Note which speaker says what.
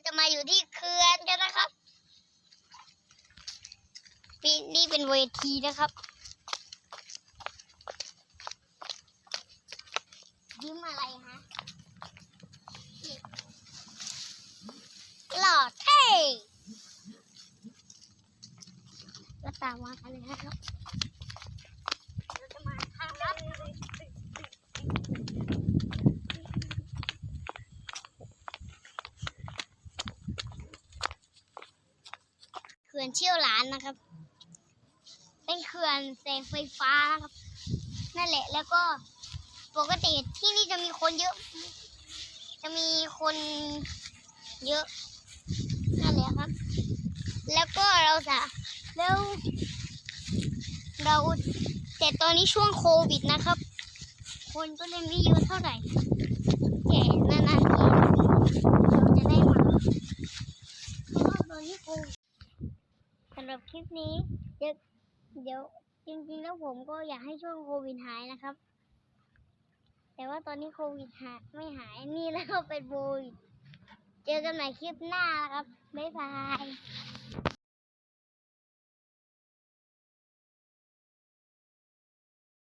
Speaker 1: ก็จะมาอยู่ที่เขื่อนกันนะครับนี่นี่เป็นเวทีนะครับยิ้มอะไรฮะหล่อเท่ก็ตามมากันเลยนะครับเราจะมาทางลัดเขื่อนเชี่ยวหลานนะครับ เป็นเขื่อนแสงไฟฟ้านะครับ นั่นแหละแล้วก็ปกติที่นี่จะมีคนเยอะ จะมีคนเยอะนั่นแหละครับ แล้วก็เราจะแล้วเราแต่ตอนนี้ช่วงโควิดนะครับ คนก็เลยไม่เยอะเท่าไหร่แต่นานๆทีเราจะได้มาเพราะว่าตอนนี้โควิดสำ หรับคลิปนี้เดี๋ยวเดี๋ยวจริงๆแล้วผมก็อยากให้ช่วงโควิดหายนะครับ แต่ว่าตอนนี้โควิดหายไม่หายนี่แล้วเป็นโบยเจอกันใหม่คลิปหน้านะครับบ๊ายบาย